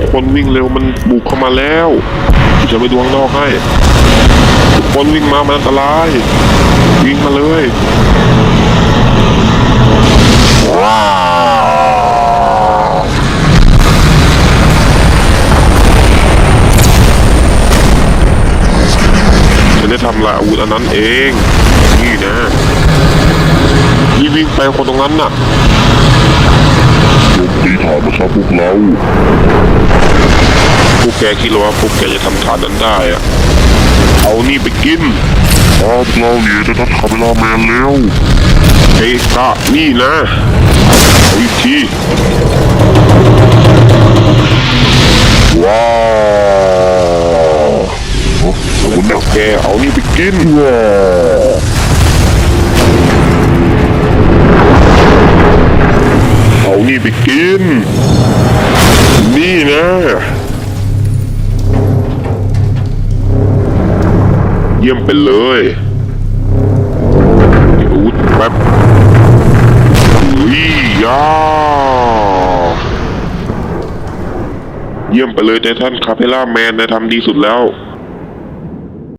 ทุกคนวิ่งเร็วมันบุกเข้ามาแล้วจะไปดวงนอกให้ ทุกคนวิ่งมามันอันตรายวิ่งมาเลยว้าวฉันได้ทำลายอาวุธอันนั้นเอง นี่นะยี่วิ่งไปคนตรงนั้นน่ะ ตีฐานประชาพวกเรา พวกแกคิดเหรอว่าพวกแกจะทำทานนั้นได้อะเอานี่ไปกินพวเราเนี่ยจะทัดคาเวลาแมนแล้วเฮ้ยกะนี่นะเอาอีกทีว้าวแล้วพวกแกเอานี่ไปกินว้า นี่ไปกิน นี่นะเยี่ยมไปเลยเดี๋ยวอาวุธแป๊บอุ้ยยาเยี่ยมไปเลยไททันคาเพล่าแมนนายทำดีสุดแล้ว